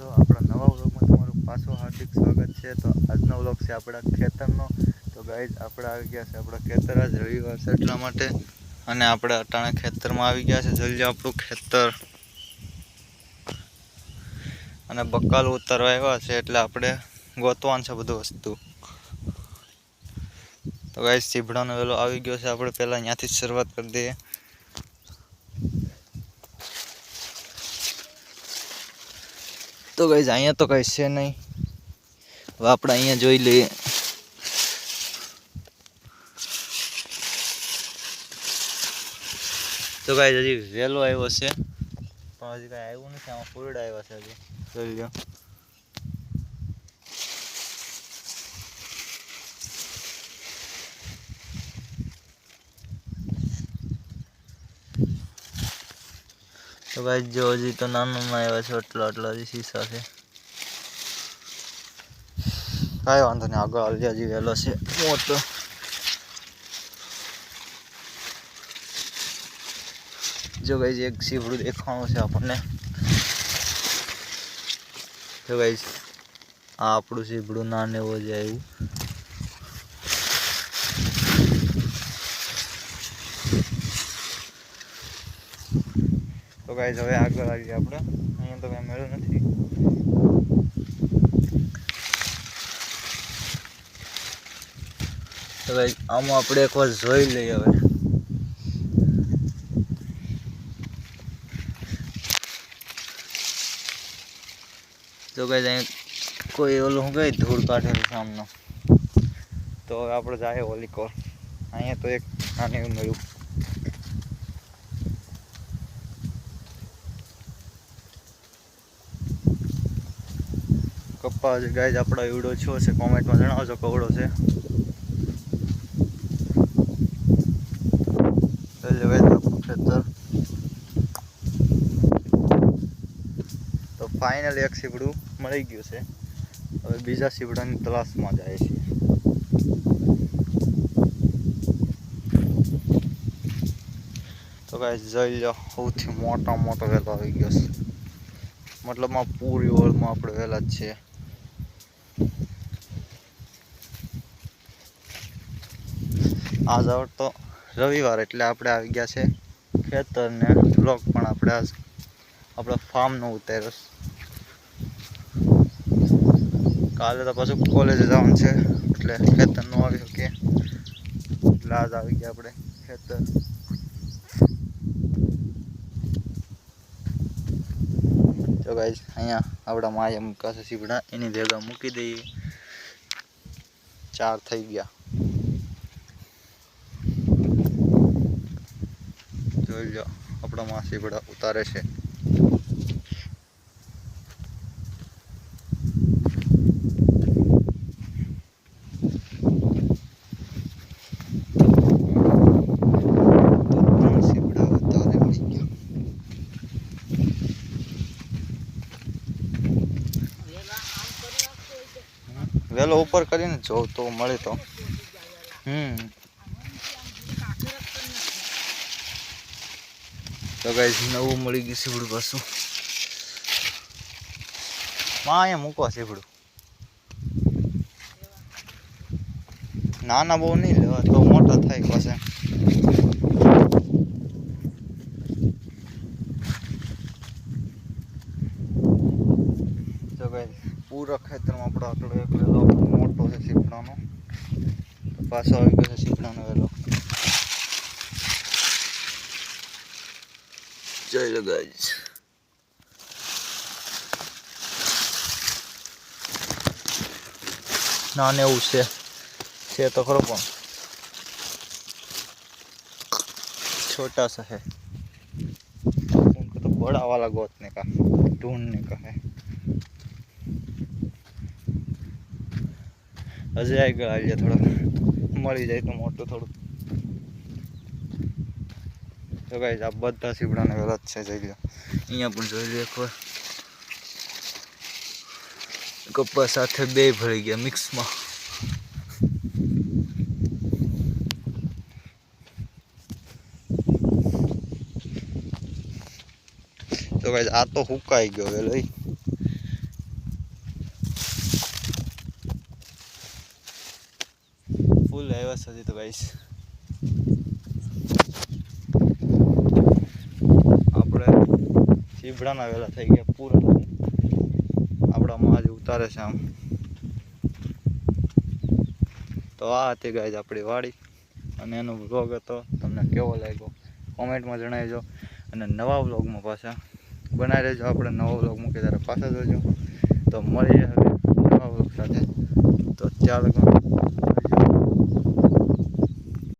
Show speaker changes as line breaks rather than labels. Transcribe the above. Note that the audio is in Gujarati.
છો આપણા નવા વ્લોગમાં તમારું પાછું હાર્દિક સ્વાગત છે. તો આજનો વ્લોગ છે આપણા ખેતરનો. તો ગાઈઝ આપણે આવી ગયા છે આપણા ખેતર આજ રવિવાર છે એટલા માટે. અને આપણે અટાણા ખેતરમાં આવી ગયા છે. જલ્દી આપણું ખેતર. અને બકાલ ઉતારવા આવ્યા છે એટલે આપણે ગોતવાનું છે બધું વસ્તુ. તો ગાઈઝ ચીભડાનો વેલો આવી ગયો છે. આપણે પહેલાં અહીંયાથી જ શરૂઆત કરી દઈએ. તો કઈ અહીંયા તો કઈ છે નહીં. હવે આપણે અહીંયા જોઈ લઈએ. તો કઈ હજી વહેલો આવ્યો છે. પણ હજી કઈ આવ્યું નથી, આમાં ફૂલડા આવ્યા છે હજી. જોઈ લો તો ભાઈ જો તો નાના આવ્યા છે એટલા એટલો હજી શીશા છે. કાંઈ વાંધો નહીં, આગળ હાલી હજી વહેલો છે. મોટો જો ગાઈઝ એક સીવડું દેખાણું છે આપણને. જો ગાઈઝ આ આપણું સીવડું નાને એવો છે આવ્યું. તો ગાઈઝ હવે આગળ આવીએ આપણે. અહીંયા તો કાંઈ મળ્યું નથી. તો આમાં આપણે એક વાર જોઈ લઈએ હવે. તો કઈ અહીં કોઈ ઓલું શું કઈ ધૂળ કાઢેલું સામનો તો હવે આપણે જાય ઓલી કોર અહીંયા તો એક નાની મળ્યું કપ્પા જે ગાય આપણો એવડો છો છે, કોમેન્ટમાં જણાવજો કવડો છે. ખેતર. તો ફાઇનલી એક સીપડું મળી ગયું છે. હવે બીજા સીપડાની તલાશમાં જાય છે. તો કાંઈ જઈ લો, સૌથી મોટા મોટો વહેલો આવી ગયો છે. મતલબમાં પૂરી ઓળમાં આપણે વહેલા જ છીએ. આજ આવડ તો રવિવાર એટલે આપણે આવી ગયા છે ખેતર ને બ્લોક પણ આપણે આજ આપણે ફાર્મનો ઉતાર્યો છે. કાલે તો પાછું કોલેજે જવાનું છે એટલે ખેતરનું આવી શકીએ. એટલે આજ આવી ગયા આપણે ખેતર. તો ગાઈઝ અહીંયા આપણા માએ મૂકાશે સીવડા. એની ભેગા મૂકી દઈએ. ચાર થઈ ગયા. જોઈ લો આપણા માસી બધા ઉતારે છે. વેલો ઉપર કરીને જોઉં તો મળે તો. હમ. તો કઈ નવું મળી ગયું સીવડું પાછું. માં અહીંયા મૂકવા સીવડું નાના બહુ નહીં લેવા, તો મોટા થાય પાસે તો પૂરા ખેતરમાં આપણો આટલો એક વેલો મોટો છે સીપડાનો પાછો આવી ગયો છે સીપડાનો વેલો. જોઈ લો ગાઈઝ નાને એવું છે છે તો ખરો પણ छोटा सा है उनको तो बड़ा वाला गोतने का ढूंढने का है હજી આગળ આવીએ થોડોક મળી જાય તો મોટું થોડું તો ગાઈઝ આ બધા સીપડાને ગલત છે, જઈ લો અહીંયા પણ જોઈ લો એકવાર. કપ્પા સાથે બે ભળી ગયા મિક્સમાં. તો ગાઈઝ આ તો હુકાઈ ગયો વેલો ફૂલ આવ્યા છે તો ગાઈઝ ચીભડાના વેલા થઈ ગયા પૂરા આપણામાં આજે ઉતારે છે આમ. તો આ હતી ગાય આપણી વાડી અને એનો વ્લોગ હતો. તમને કેવો લાગ્યો? કોમેન્ટમાં જણાવજો. અને નવા વ્લોગમાં પાછા બનાવી રહેજો. આપણે નવો વ્લોગ મૂકી ત્યારે પાછા જોજો. તો મળીએ હવે નવા વ્લોગ સાથે. તો ચાલો.